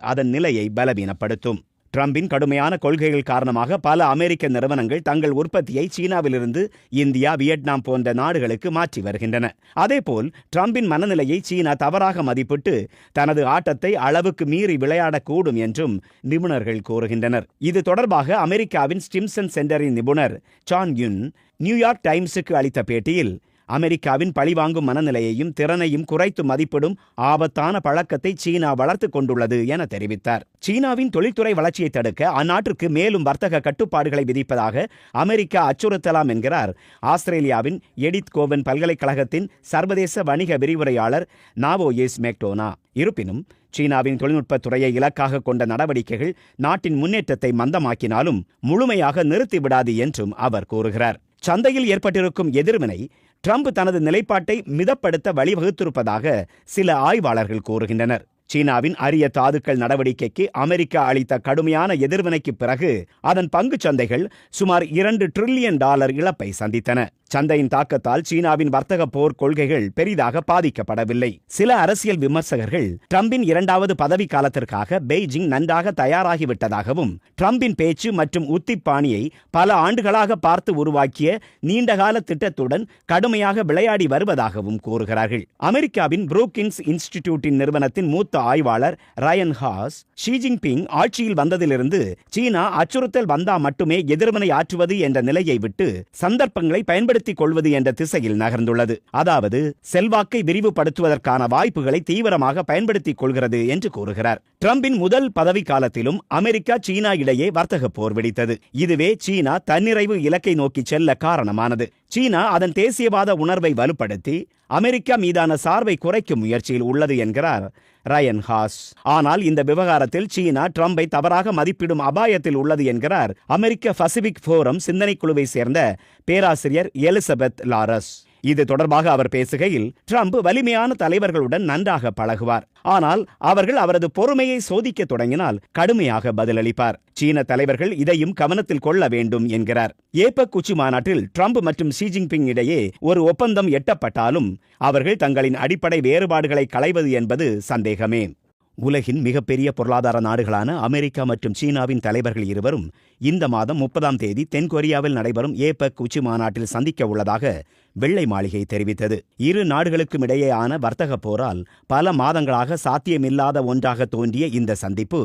அதன் நிலையை பலவீனப்படுத்தும். ட்ரம்பின் கடுமையான கொள்கைகள் காரணமாக பல அமெரிக்க நிறுவனங்கள் தங்கள் உற்பத்தியை சீனாவிலிருந்து இந்தியா வியட்நாம் போன்ற நாடுகளுக்கு மாற்றி வருகின்றன. அதேபோல் ட்ரம்பின் மனநிலையை சீனா தவறாக மதிப்பிட்டு தனது ஆட்டத்தை அளவுக்கு மீறி விளையாடக்கூடும் என்றும் நிபுணர்கள் கூறுகின்றனர். இது தொடர்பாக அமெரிக்காவின் ஸ்டிம்சன் சென்டரின் நிபுணர் சான் யுன் நியூயார்க் டைம்ஸுக்கு அளித்த பேட்டியில் அமெரிக்காவின் பழிவாங்கும் மனநிலையையும் திறனையும் குறைத்து மதிப்பிடும் ஆபத்தான பழக்கத்தை சீனா வளர்த்துக் கொண்டுள்ளது என தெரிவித்தார். சீனாவின் தொழில்துறை வளர்ச்சியை தடுக்க அந்நாட்டிற்கு மேலும் வர்த்தக கட்டுப்பாடுகளை விதிப்பதாக அமெரிக்கா அச்சுறுத்தலாம் என்கிறார். ஆஸ்திரேலியாவின் எடித் கோவன் பல்கலைக்கழகத்தின் சர்வதேச வணிக விரிவுரையாளர் நாவோயேஸ் மேக்டோனா. இருப்பினும் சீனாவின் தொழில்நுட்பத் துறையை இலக்காக கொண்ட நடவடிக்கைகள் நாட்டின் முன்னேற்றத்தை மந்தமாக்கினாலும் முழுமையாக நிறுத்திவிடாது என்றும் அவர் கூறுகிறார். சந்தையில் ஏற்பட்டிருக்கும் எதிர்வினை ட்ரம்ப் தனது நிலைப்பாட்டை மிதப்படுத்த வழிவகுத்திருப்பதாக சில ஆய்வாளர்கள் கூறுகின்றனர். சீனாவின் அரிய தாதுக்கள் நடவடிக்கைக்கு அமெரிக்கா அளித்த கடுமையான எதிர்வினைக்கு பிறகு அதன் பங்குச் சந்தைகள் சுமார் இரண்டு டிரில்லியன் டாலர் இழப்பை சந்தித்தன. சந்தையின் தாக்கத்தால் சீனாவின் வர்த்தக போர் கொள்கைகள் பெரிதாக பாதிக்கப்படவில்லை. சில அரசியல் விமர்சகர்கள் ட்ரம்பின் இரண்டாவது பதவி காலத்திற்காக பெய்ஜிங் நன்றாக தயாராகிவிட்டதாகவும் ட்ரம்பின் பேச்சு மற்றும் உத்திப்பாணியை பல ஆண்டுகளாக பார்த்து உருவாக்கிய நீண்டகால திட்டத்துடன் கடுமையாக விளையாடி வருவதாகவும் கூறுகிறார்கள். அமெரிக்காவின் புரூக்கின்ஸ் இன்ஸ்டிடியூட்டின் நிறுவனத்தின் மூத்த ஆய்வாளர் ரயன் ஹாஸ் ஷி ஜின்பிங் ஆட்சியில் வந்ததிலிருந்து சீனா அச்சுறுத்தல் வந்தா மட்டுமே எதிர்வினை ஆற்றுவது என்ற நிலையை விட்டு சந்தர்ப்பங்களை பயன்படுத்திக் கொள்வது என்ற திசையில் நகர்ந்துள்ளது. அதாவது செல்வாக்கை விரிவுபடுத்துவதற்கான வாய்ப்புகளை தீவிரமாக பயன்படுத்திக் கொள்கிறது என்று கூறுகிறார். டிரம்பின் முதல் பதவி காலத்திலும் அமெரிக்கா சீனா இடையே வர்த்தக போர் வெடித்தது. இதுவே சீனா தன்னிறைவு இலக்கை நோக்கி செல்ல காரணமானது. சீனா அதன் தேசியவாத உணர்வை வலுப்படுத்தி அமெரிக்கா மீதான சார்பை குறைக்கும் முயற்சியில் உள்ளது என்கிறார் ரயன் ஹாஸ். ஆனால் இந்த விவகாரத்தில் சீனா ட்ரம்பை தவறாக மதிப்பிடும் அபாயத்தில் உள்ளது என்கிறார் அமெரிக்க பசிபிக் போரம் சிந்தனைக் குழுவை சேர்ந்த பேராசிரியர் எலிசபெத் லாரஸ். இது தொடர்பாக அவர் பேசுகையில் ட்ரம்ப் வலிமையான தலைவர்களுடன் நன்றாக பழகுவார். ஆனால் அவர்கள் அவரது பொறுமையை சோதிக்க தொடங்கினால் கடுமையாக பதிலளிப்பார். சீன தலைவர்கள் இதையும் கவனத்தில் கொள்ள வேண்டும் என்கிறார். ஏபக் உச்சி மாநாட்டில் ட்ரம்ப் மற்றும் ஷி ஜின்பிங் இடையே ஒரு ஒப்பந்தம் எட்டப்பட்டாலும் அவர்கள் தங்களின் அடிப்படை வேறுபாடுகளை களைவது என்பது சந்தேகமே. உலகின் மிகப்பெரிய பொருளாதார நாடுகளான அமெரிக்கா மற்றும் சீனாவின் தலைவர்கள் இருவரும் இந்த மாதம் முப்பதாம் தேதி தென்கொரியாவில் நடைபெறும் ஏபக் உச்சி மாநாட்டில் சந்திக்க உள்ளதாக வெள்ளை மாளிகை தெரிவித்தது. இரு நாடுகளுக்கும் இடையேயான வர்த்தக போரால் பல மாதங்களாக சாத்தியமில்லாத ஒன்றாக தோன்றிய இந்த சந்திப்பு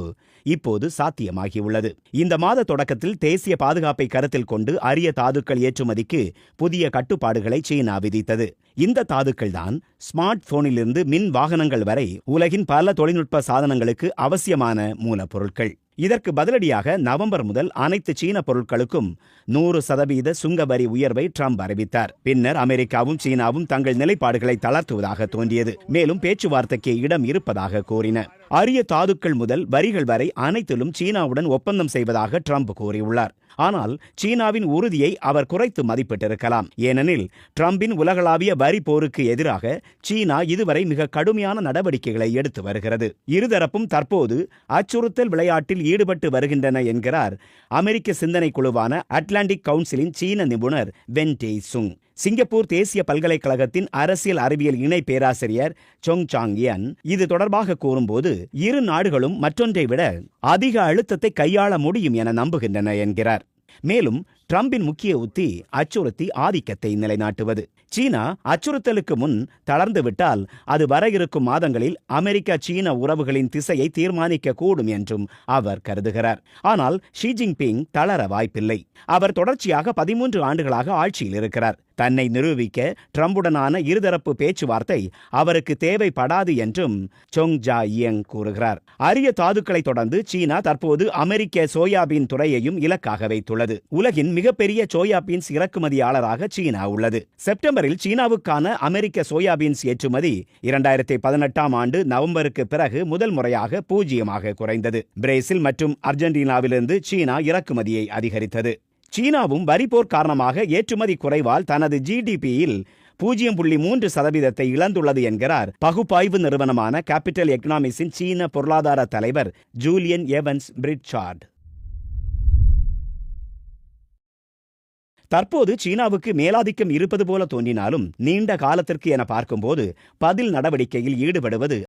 இப்போது சாத்தியமாகியுள்ளது. இந்த மாத தொடக்கத்தில் தேசிய பாதுகாப்பை கருத்தில் கொண்டு அரிய தாதுக்கள் ஏற்றுமதிக்கு புதிய கட்டுப்பாடுகளை சீனா விதித்தது. இந்த தாதுக்கள் தான் ஸ்மார்ட் போனிலிருந்து மின் வாகனங்கள் வரை உலகின் பல தொழில்நுட்ப சாதனங்களுக்கு அவசியமான மூலப்பொருட்கள். இதற்கு பதிலடியாக நவம்பர் முதல் அனைத்து சீன பொருட்களுக்கும் நூறு சதவீத சுங்க வரி உயர்வை ட்ரம்ப் அறிவித்தார். பின்னர் அமெரிக்காவும் சீனாவும் தங்கள் நிலைப்பாடுகளை தளர்த்துவதாக தோன்றியது. மேலும் பேச்சுவார்த்தைக்கு இடம் இருப்பதாக கூறின. அரிய தாதுக்கள் முதல் வரிகள் வரை அனைத்திலும் சீனாவுடன் ஒப்பந்தம் செய்வதாக ட்ரம்ப் கூறியுள்ளார். ஆனால் சீனாவின் உறுதியை அவர் குறைத்து மதிப்பிட்டிருக்கலாம். ஏனெனில் ட்ரம்பின் உலகளாவிய வரி போருக்கு எதிராக சீனா இதுவரை மிக கடுமையான நடவடிக்கைகளை எடுத்து வருகிறது. இருதரப்பும் தற்போது அச்சுறுத்தல் விளையாட்டில் ஈடுபட்டு வருகின்றன என்கிறார் அமெரிக்க சிந்தனை குழுவான அட்லாண்டிக் கவுன்சிலின் சீன நிபுணர் வென் டே சுங். சிங்கப்பூர் தேசிய பல்கலைக்கழகத்தின் அரசியல் அறிவியல் இணை பேராசிரியர் சொங் சாங் யன் இது தொடர்பாக கூறும்போது இரு நாடுகளும் மற்றொன்றை விட அதிக அழுத்தத்தை கையாள முடியும் என நம்புகின்றன என்கிறார். மேலும் ட்ரம்பின் முக்கிய உத்தி அச்சுறுத்தி ஆதிக்கத்தை நிலைநாட்டுவது. சீனா அச்சுறுத்தலுக்கு முன் தளர்ந்துவிட்டால் அது வர இருக்கும் மாதங்களில் அமெரிக்கா சீன உறவுகளின் திசையை தீர்மானிக்க கூடும் என்றும் அவர் கருதுகிறார். ஆனால் ஷி ஜின்பிங் தளர வாய்ப்பில்லை. அவர் தொடர்ச்சியாக பதிமூன்று ஆண்டுகளாக ஆட்சியில் இருக்கிறார். தன்னை நிரூபிக்க ட்ரம்புடனான இருதரப்பு பேச்சுவார்த்தை அவருக்கு தேவைப்படாது என்றும் சொங் ஜா இயங் கூறுகிறார். அரிய தாதுக்களை தொடர்ந்து சீனா தற்போது அமெரிக்க சோயாபீன் துறையையும் இலக்காக வைத்துள்ளது. உலகின் மிகப்பெரிய சோயாபீன்ஸ் இறக்குமதியாளராக சீனா உள்ளது. செப்டம்பரில் சீனாவுக்கான அமெரிக்க சோயாபீன்ஸ் ஏற்றுமதி இரண்டாயிரத்தி பதினெட்டாம் ஆண்டு நவம்பருக்கு பிறகு முதல் முறையாக பூஜ்ஜியமாக குறைந்தது. பிரேசில் மற்றும் அர்ஜென்டினாவிலிருந்து சீனா இறக்குமதியை அதிகரித்தது. சீனாவும் வரிப்போர் காரணமாக ஏற்றுமதி குறைவால் தனது ஜிடிபியில் பூஜ்ஜியம் புள்ளி மூன்று சதவீதத்தை இழந்துள்ளது என்கிறார் பகுப்பாய்வு நிறுவனமான கேபிட்டல் எக்கனாமிக்ஸின் சீன பொருளாதார தலைவர் ஜூலியன் எவன்ஸ் பிரிட்சார்ட். தற்போது சீனாவுக்கு மேலாதிக்கம் இருப்பது போல தோன்றினாலும் நீண்ட காலத்திற்கு என பார்க்கும்போது பதில் நடவடிக்கையில் ஈடுபடுவது